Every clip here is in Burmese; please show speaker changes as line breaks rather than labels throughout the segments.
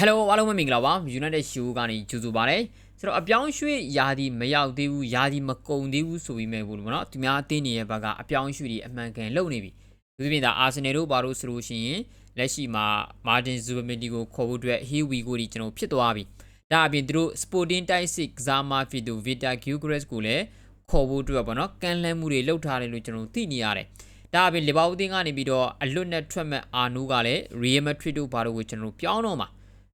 Hello အားလုံးပဲမင်္ဂလာပါ United Show ကနေကြိုဆိုပါရစေဆိုတော့အပြောင်းရွှေ့ယာဒီမရောက်သေးဘူးယာဒီမကုန်သေးဘူးဆိုပြီးမဲ့ဘူးလို့ပေါ့နော်သူများအသင်းနေရဲ့ဘက်ကအပြောင်းရွှေ့တွေအမှန်ကန်လုပ်နေပြီသူပြင်ဒါအာဆင်နယ်တို့ဘာလို့ဆိုလို့ရှိရင်လက်ရှိမှာ Martin Zubimendi ကိုခေါ်ဖို့အတွက် Here we go ဒီကျွန်တော်ဖြစ်သွားပြီဒါအပြင်သူတို့ Sporting Type ကစားမဖြစ်သူ Vita Gilchrist ကိုလည်းခေါ်ဖို့အတွက်ပေါ့နော်ကန်လှမ်းမှုတွေလုပ်ထားတယ်လို့ကျွန်တော်သိနေရတယ်ဒါအပြင်လီဗာပူးတင်းကနေပြီးတော့အလွတ်နဲ့ထွက်မဲ့အာနိုးကလည်း Real Madrid တို့ဘာလို့ကိုကျွန်တော်ပြောင်းတော့မှာ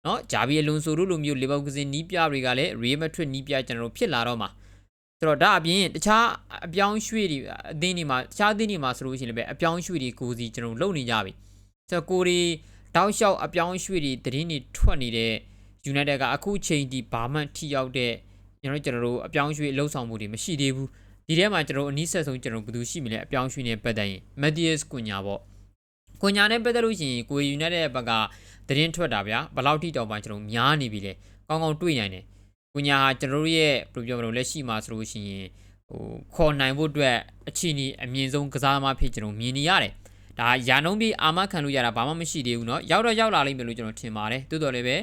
နော်ဂျာဗီအလွန်ဆိုတို့လိုမျိုးလီဗာပူးကစင်နီးပြတွေကလည်း Real Madrid နီးပြကျွန်တော်ဖြစ်လာတော့မှာဆိုတော့ဒါအပြင်တခြားအပြောင်းရွှေ့တွေအသင်းတွေမှာတခြားအသင်းတွေမှာဆိုလို့ရှိရင်လည်းအပြောင်းရွှေ့တွေကိုစီကျွန်တော်လုပ်နေကြပြီဆိုတော့ကိုရီတောက်လျှောက်အပြောင်းရွှေ့တွေသတင်းတွေထွက်နေတဲ့ United ကအခုချိန်ဒီဘာမှထိရောက်တဲ့ကျွန်တော်ကျွန်တော်တို့အပြောင်းရွှေ့လှုပ်ဆောင်မှုတွေမရှိသေးဘူးဒီထဲမှာကျွန်တော်အနည်းဆက်ဆုံးကျွန်တော်ဘယ်သူရှိမလဲအပြောင်းရွှေ့နေပတ်သက်ရင် Matthias Cunha ပေါ့ Cunha နဲ့ပတ်သက်လို့ရှိရင်ကို United ရဲ့ဘက်က သတင်းထွက်တာဗျာဘယ်လောက်ထိတောင်မှကျွန်တော်များနေပြီလဲကောင်းကောင်းတွေ့နိုင်တယ် Cunha ဟာကျွန်တော်တို့ရဲ့ဘယ်လိုပြောမလို့လက်ရှိမှာဆိုလို့ရှိရင်ဟိုခေါ်နိုင်ဖို့အတွက်အချီနီအမြင့်ဆုံးကစားသမားဖြစ်ကျွန်တော်မြင်နေရတယ်ဒါရာနှုံးပြီးအာမခံလို့ရတာဘာမှမရှိသေးဘူးเนาะရောက်တော့ရောက်လာလိမ့်မယ်လို့ကျွန်တော်ထင်ပါတယ်တိုးတော်လည်းပဲ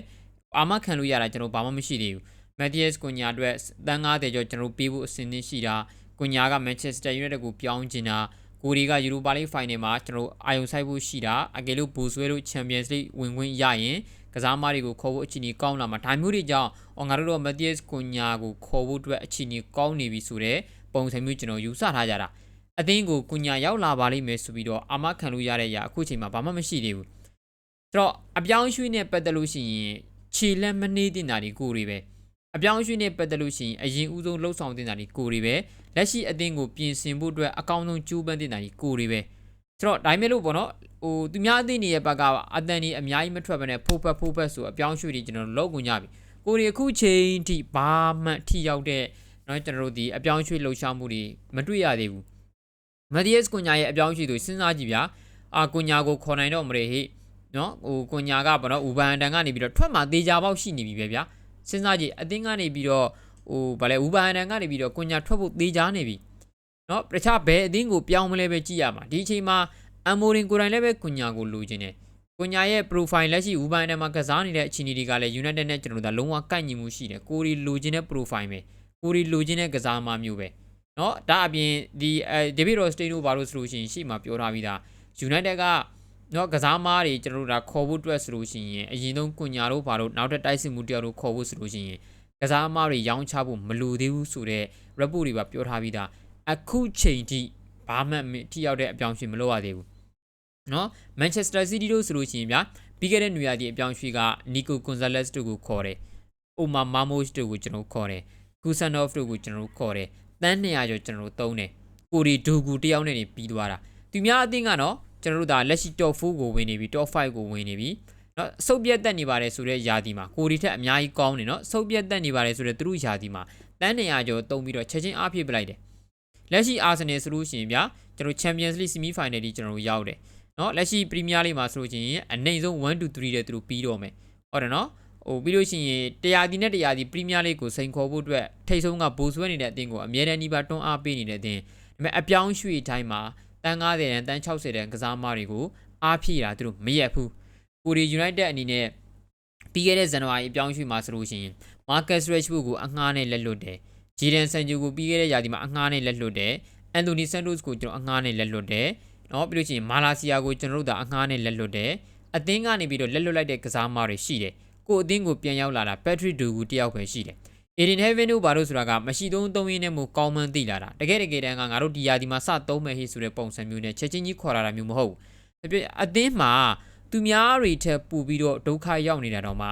အာမခံလို့ရတာကျွန်တော်ဘာမှမရှိသေးဘူး Matthias Cunha အတွက်တန်း90ကျော်ကျွန်တော်ပေးဖို့အစဉ်သင့်ရှိတာ ကွန်ညာကမန်ချက်စတာယူနိုက်တက်ကိုပြောင်းကျင်တာ ကိုရီကယူရိုပါလိဖိုင်နယ်မှာကျွန်တော်အာယုံဆိုင်ဖို့ရှိတာအကယ်လို့ဘူဆွဲတို့ချန်ပီယံစ်လိဝင်ခွင့်ရရင်ကစားမတွေကိုခေါ်ဖို့အချိန်ကြီးကောင်းလာမှာဒါမျိုးတွေကြောင့်အော်ငါတို့တော့မက်သီးစ်ကွန်ညာကိုခေါ်ဖို့အတွက်အချိန်ကြီးကောင်းနေပြီဆိုတော့ပုံစံမျိုးကျွန်တော်ယူဆထားကြတာအသင်းကိုကွန်ညာရောက်လာပါလိမ့်မယ်ဆိုပြီးတော့အာမခံလို့ရတဲ့အရာအခုချိန်မှာဘာမှမရှိသေးဘူးဆိုတော့အပြောင်းရွှေ့နဲ့ပတ်သက်လို့ရှိရင်ခြေလက်မနှေးတင်တာဒီကိုတွေပဲ အပြောင်းရွှေ့နဲ့ပတ်သက်လို့ရှိရင်အရင်ဦးဆုံးလှုပ်ဆောင်တင်တာဒီကိုတွေပဲလက်ရှိအသင်းကိုပြင်ဆင်ဖို့အတွက်အကောင်းဆုံးကြိုးပမ်းတင်တာကြီးကိုတွေပဲဆိုတော့ဒါပေမဲ့လို့ပေါ့နော်ဟိုသူများအသင်းတွေရဲ့ဘက်ကအတန်ကြီးအများကြီးမထွက်ဘဲနဲ့ဖိုးဖက်ဖိုးဖက်ဆိုအပြောင်းရွှေ့တွေကျွန်တော်တို့လောက်ကုန်ကြပြီကိုတွေအခုချိန်ထိဘာမှထိရောက်တဲ့เนาะကျွန်တော်တို့ဒီအပြောင်းရွှေ့လှုပ်ရှားမှုတွေမတွေ့ရသေးဘူးမက်ဒီယက်စ်ကွန်ညာရဲ့အပြောင်းရွှေ့သူစဉ်းစားကြည့်ဗျာအာကွန်ညာကိုခေါ်နိုင်တော့မရဟိနော်ဟိုကွန်ညာကပေါ့နော်ဥပန်တန်ကနေပြီးတော့ထွက်มาတေချာပေါက်ရှိနေပြီပဲဗျာ စဉ်းစားကြည့်အသင်းကနေပြီးတော့ဟိုဗာလဲဥပါဟန်တန်ကနေပြီးတော့ကွန်ညာထွက်ဖို့သေးချာနေပြီเนาะတခြားဘယ်အသင်းကိုပြောင်းမလဲပဲကြည့်ရမှာဒီအချိန်မှာအမ်မိုရင်ကိုယ်တိုင်လည်းပဲကွန်ညာကိုလိုချင်တယ်ကွန်ညာရဲ့ profile လက်ရှိဥပါဟန်တန်မှာကစားနေတဲ့အခြေအနေတွေကလည်း United နဲ့ကျွန်တော်တို့ကလုံးဝကိုက်ညီမှုရှိတယ်ကိုရီလိုချင်တဲ့ profile ပဲကိုရီလိုချင်တဲ့ကစားမမျိုးပဲเนาะဒါအပြင်ဒီအဲ David Rostein တို့ဘာလို့ဆိုလို့ရှိရင်ရှေ့မှာပြောထားပြီးသား United က နော်ကစားမားတွေကျွန်တော်တို့ဒါခေါ်ဖို့အတွက်ဆိုလို့ရှိရင်အရင်ဆုံးကွန်ညာတို့ဘာလို့နောက်ထပ်တိုက်စစ်မှုတယောက်တို့ခေါ်ဖို့ဆိုလို့ရှိရင်ကစားမားတွေရောင်းချဖို့မလိုသေးဘူးဆိုတော့ report တွေပါပြောထားပြီးသားအခုချိန်ထိဘာမှထိရောက်တဲ့အပြောင်းအရွှေ့မလုပ်ရသေးဘူးနော် Manchester City တို့ဆိုလို့ရှိရင်ဗျာပြီးခဲ့တဲ့နေရာဒီအပြောင်းအရွှေ့က Nico Gonzalez တို့ကိုခေါ်တယ် Omar Marmoush တို့ကိုကျွန်တော်ခေါ်တယ် Kusanov တို့ကိုကျွန်တော်ခေါ်တယ်တန်း200ကျော်ကျွန်တော်သုံးတယ်ကိုရီဒူကူတယောက်နဲ့နေပြီးသွားတာသူများအသင်းကတော့ ကျွန်တော်တို့ဒါလက်ရှိ top 4ကိုဝင်နေပြီ top 5ကိုဝင်နေပြီเนาะစုပ်ပြတ်တက်နေပါတယ်ဆိုတဲ့ယာတီမှာကိုရီထက်အများကြီးကောင်းနေเนาะစုပ်ပြတ်တက်နေပါတယ်ဆိုတဲ့သူတို့ယာတီမှာတန်း100ကျော်တုံးပြီးတော့ချက်ချင်းအားဖြည့်ပလိုက်တယ်လက်ရှိအာဆင်နယ်ဆိုလို့ရှိရင်ဗျာကျွန်တော် Champions League semi final ကြီးကျွန်တော်တို့ရောက်တယ်เนาะလက်ရှိ Premier League မှာဆိုလို့ရှိရင်အနိုင်ဆုံး1 2 3တဲ့သူတို့ပြီးတော့မယ်ဟုတ်တယ်เนาะဟိုပြီးလို့ရှိရင်တရားဒီနဲ့တရားဒီ Premier League ကိုစိန်ခေါ်ဖို့အတွက်ထိတ်ဆုံးကဘိုးဆွဲနေတဲ့အတင်းကိုအမြဲတမ်းနှီးပါတွန်းအားပေးနေတဲ့အတင်းဒါပေမဲ့အပြောင်းရွှေ့တိုင်းမှာ တန်း90တန်းတန်း60တန်းကစားမတွေကိုအားဖြည့်တာသူတို့မရက်ဘူးကိုရီ United အနေနဲ့ပြီးခဲ့တဲ့ဇန်နဝါရီအပြောင်းရွှေ့မှာဆိုလို့ရှိရင် Marcus Rashford ကိုအငှားနဲ့လက်လွတ်တယ်ဂျီဒန်ဆန်ဂျူကိုပြီးခဲ့တဲ့ရာသီမှာအငှားနဲ့လက်လွတ်တယ်အန်တိုနီဆန်တိုစ်ကိုကျွန်တော်အငှားနဲ့လက်လွတ်တယ်နော်ပြီးလို့ရှိရင်မာလာစီယာကိုကျွန်တော်တို့ဒါအငှားနဲ့လက်လွတ်တယ်အသင်းကနေပြီးတော့လက်လွတ်လိုက်တဲ့ကစားမတွေရှိတယ်ကိုအသင်းကိုပြန်ရောက်လာတာ Patrick Dogu တယောက်ပဲရှိတယ် Eden Heaven တို့ဘာလို့ဆိုတာကမရှိသုံးသုံးရင်းနဲ့မို့ကောင်းမှန်းသိလာတာတကယ်တကယ်တမ်းကငါတို့ဒီယာဒီမှာစသုံးမယ်ဟိဆိုတဲ့ပုံစံမျိုးနဲ့ချက်ချင်းကြီးခေါ်လာတာမျိုးမဟုတ်ဘူးအပြည့်အသင်းမှာသူများတွေထက်ပူပြီးတော့ဒုက္ခရောက်နေတာတော့မှ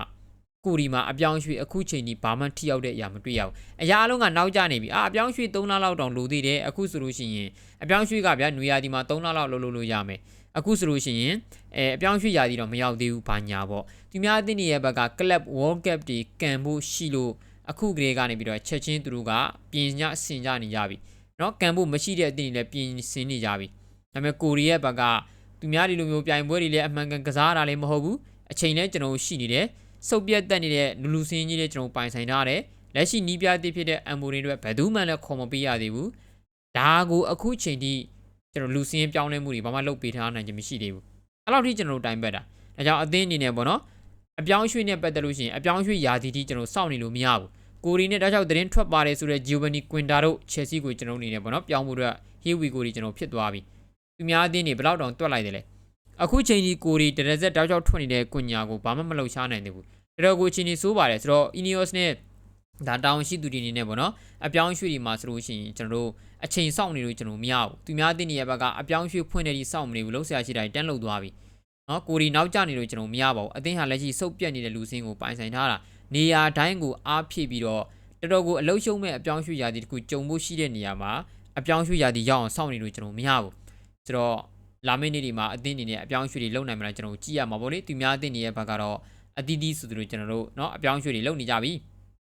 ကိုဒီမှာအပြောင်းရွှေ့အခုချိန်ဒီဘာမှထိရောက်တဲ့အရာမတွေ့ရဘူးအရာအလုံးကနောက်ကျနေပြီအာအပြောင်းရွှေ့3လလောက်တောင်လိုသေးတယ်အခုဆိုလို့ရှိရင်အပြောင်းရွှေ့ကဗျာနွေရာသီမှာ3လလောက်လုပ်လို့လို့ရမယ်အခုဆိုလို့ရှိရင်အဲအပြောင်းရွှေ့ရာသီတော့မရောက်သေးဘူးဘာညာပေါ့သူများအသင်းတွေရဲ့ဘက်က Club World Cup တွေကန်ဖို့ရှိလို့ အခုကလေးကနေပြီးတော့ချက်ချင်းသူတို့ကပြင်ညဆင်ကြနေကြပြီเนาะကန်ဖို့မရှိတဲ့အသင်းတွေလည်းပြင်ဆင်နေကြပြီဒါပေမဲ့ကိုရီးယားဘက်ကသူများဒီလိုမျိုးပြိုင်ပွဲတွေလည်းအမှန်ကန်ကစားတာလည်းမဟုတ်ဘူးအချိန်လည်းကျွန်တော်ရှိနေတယ်စုပ်ပြတ်တက်နေတဲ့လူလူစင်းကြီးလည်းကျွန်တော်ပိုင်ဆိုင်ထားတယ်လက်ရှိနီးပြတိဖြစ်တဲ့အမ်မိုရင်တွေဘယ်သူမှလည်းခေါ်မပေးရသေးဘူးဒါကိုအခုချိန်ထိကျွန်တော်လူစင်းပြောင်းလဲမှုတွေဘာမှလုပ်ပေးထားနိုင်ခြင်းမရှိသေးဘူးအဲ့လောက်ထိကျွန်တော်တိုင်ပတ်တာဒါကြောင့်အသင်းအနေနဲ့ပေါ့နော် အပြောင်းအရွှေ့နဲ့ပတ်သက်လို့ရှိရင်အပြောင်းအရွှေ့ယာတီတီကျွန်တော်စောင့်နေလို့မရဘူး ကိုရီနဲ့တောက်လျှောက်သတင်းထွက်ပါတယ်ဆိုတော့ Giovanni Quinta တို့ Chelsea ကိုကျွန်တော်အနေနဲ့ပေါ့နော်ပြောင်းဖို့အတွက် Here we go တွေကျွန်တော်ဖြစ်သွားပြီသူများအသင်းတွေဘယ်တော့တောင်တွက်လိုက်တယ်လဲအခုချိန်ကြီးကိုရီတရဇက်တောက်လျှောက်ထွက်နေတဲ့ကွညာကိုဘာမှမလုပ်ရှားနိုင်သေးဘူးတော်တော်ကိုအချိန်ကြီးစိုးပါတယ်ဆိုတော့ Ineos နဲ့ဒါတောင်းရှိသူတွေအနေနဲ့ပေါ့နော်အပြောင်းအရွှေ့တွေမှာဆိုလို့ရှိရင်ကျွန်တော်တို့အချိန်စောင့်နေလို့ကျွန်တော်မရဘူးသူများအသင်းတွေရဲ့ဘက်ကအပြောင်းအရွှေ့ဖွင့်နေပြီးစောင့်မနေဘူးလုံးဆရာရှိတာတန်းလုတ်သွားပြီနော်ကိုရီနောက်ကျနေလို့ကျွန်တော်မရပါဘူးအသင်းဟာလက်ရှိစုပ်ပြတ်နေတဲ့လူစင်းကိုပိုင်ဆိုင်ထားတာ နေရာတိုင်းကိုအားဖြည့်ပြီးတော့တော်တော်ကိုအလုံးရှုံးမဲ့အပြောင်းရွှေ့ရာသီတစ်ခုကြုံဖို့ရှိတဲ့နေရာမှာအပြောင်းရွှေ့ရာသီရောက်အောင်စောင့်နေလို့ကျွန်တော်မရဘူးဆိုတော့လာမယ့်နေ့ဒီမှာအသင်းအနေနဲ့အပြောင်းရွှေ့တွေလုပ်နိုင်မလားကျွန်တော်ကြည့်ရမှာပေါ့လေသူများအသင်းတွေရဲ့ဘက်ကတော့အတီးတီးဆိုသူတို့ကျွန်တော်တို့เนาะအပြောင်းရွှေ့တွေလုပ်နေကြပြီ